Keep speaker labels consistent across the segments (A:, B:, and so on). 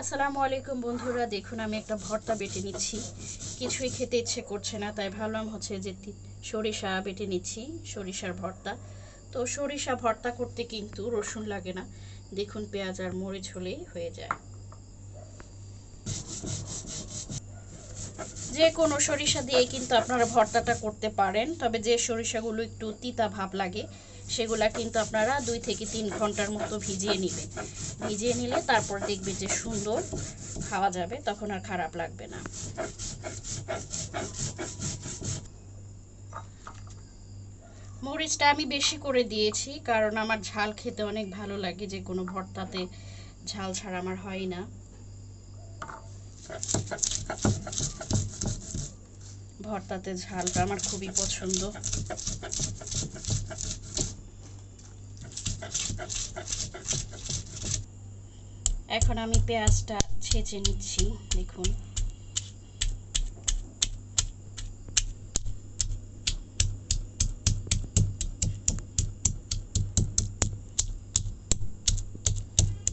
A: আসসালামু আলাইকুম বন্ধুরা, দেখুন আমি একটা ভর্তা বেটে নিচ্ছি। কিছুই খেতে ইচ্ছে করছে না, তাই ভাবলাম হচ্ছে যে সরিষা বেটে নিচ্ছি, সরিষার ভর্তা। তো সরিষা ভর্তা করতে কিন্তু রসুন লাগে না। দেখুন পেঁয়াজ আর মরিচ হলেই হয়ে যায়। যে কোনো সরিষা দিয়ে কিন্তু আপনারা ভর্তাটা করতে পারেন, তবে যে সরিষাগুলো একটু তিতা ভাব লাগে সেগুলা কিন্তু আপনারা দুই থেকে তিন ঘণ্টার মতো ভিজিয়ে নেবেন। ভিজিয়ে নিলে তারপর দেখবে যে সুন্দর খাওয়া যাবে, তখন আর খারাপ লাগবে না। মরিচটা আমি বেশি করে দিয়েছি, কারণ আমার ঝাল খেতে অনেক ভালো লাগে, যে কোনো ভর্তাতে ঝাল ছাড়া আমার হয় না। ভর্তাতে ঝালটা আমার খুবই পছন্দ। এখন আমি পেঁয়াজটা ছেঁচে নিচ্ছি, দেখুন।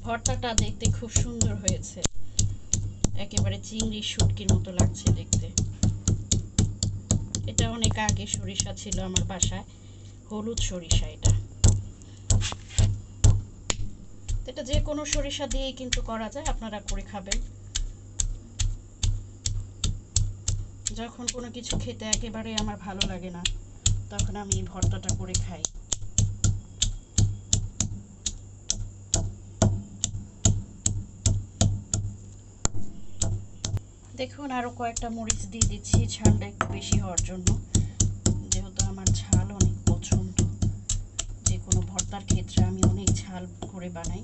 A: ভর্তাটা দেখতে খুব সুন্দর হয়েছে। একেবারে চিংড়ি শুটকির মতো লাগছে দেখতে। এটা অনেক আগে সরিষা ছিল আমার বাসায়, হলুদ সরিষা এটা। এটা যে কোনো সরিষা দিয়েই কিন্তু করা যায়, আপনারা করে খাবেন। যখন কোনো কিছু খেতে একেবারে আমার ভালো লাগে না, তখন আমি এই ভর্তাটা করে খাই। দেখুন আরও কয়েকটা মরিচ দিয়ে দিচ্ছি, ঝালটা একটু বেশি হওয়ার জন্য। যেহেতু আমার ঝাল অনেক পছন্দ, যে কোনো ভর্তার ক্ষেত্রে আমি অনেক ঝাল করে বানাই।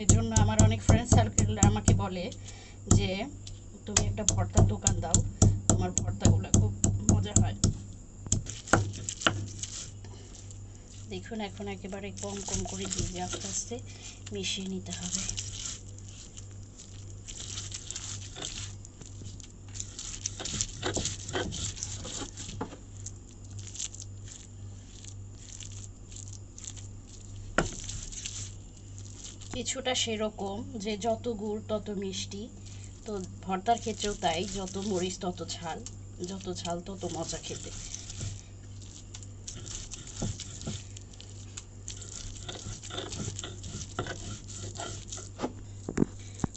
A: সেজন্য আমার অনেক ফ্রেন্ড সার্কেল আমাকে বলে যে, তুমি একটা ভর্তার দোকান দাও, তোমার ভর্তাগুলো খুব মজা হয়। দেখুন, এখন একেবারে কম কম করে দিয়ে আস্তে আস্তে মিশিয়ে নিতে হবে। কিছুটা সেরকম যে যত গুড় তত মিষ্টি। তো ভর্তার ক্ষেত্রেও তাই, যত মরিচ তত ঝাল, যত ঝাল তত মজা খেতে।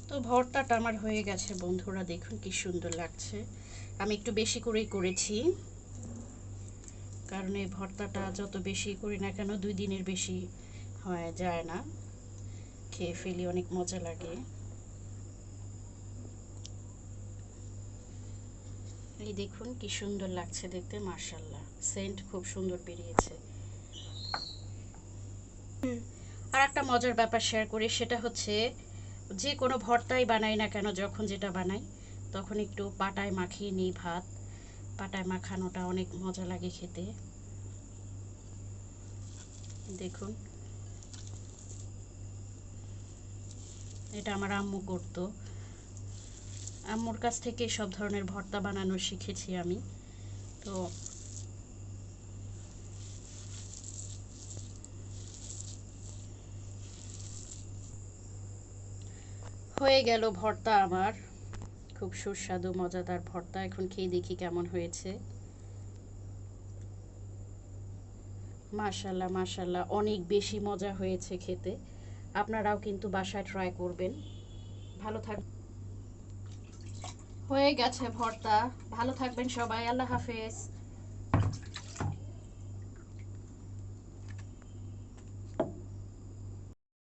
A: তো ভর্তাটা আমার হয়ে গেছে বন্ধুরা, দেখুন কি সুন্দর লাগছে। আমি একটু বেশি করেই করেছি, কারণ এই ভর্তাটা যত বেশি করি না কেন দুই দিনের বেশি হয় যায় না। খেয়ে ফেলি, অনেক মজা লাগে। এই দেখুন কি সুন্দর লাগছে দেখতে মার্শাল্লাহ সেন্ট খুব সুন্দর বেরিয়েছে আর একটা মজার ব্যাপার শেয়ার করি, সেটা হচ্ছে যে কোনো ভর্তাই বানাই না কেন, যখন যেটা বানাই, তখন একটু পাটায় মাখিয়ে নিই ভাত। পাটায় মাখানোটা অনেক মজা লাগে খেতে। দেখুন। এটা আমার আম্মু করতো। আম্মুর কাছ থেকে সব ধরনের ভর্তা বানানো শিখেছি আমি। তো হয়ে গেল ভর্তা আমার। খুব সুস্বাদু, মজাদার ভর্তা। এখন খেয়ে দেখি কেমন হয়েছে। মাশাল্লাহ মাশাল্লাহ, অনেক বেশি মজা হয়েছে খেতে। আপনারাও কিন্তু বাসায় ট্রাই করবেন। ভালো থাক হয়ে গেছে ভর্তা। ভালো থাকবেন সবাই, আল্লাহ হাফেজ।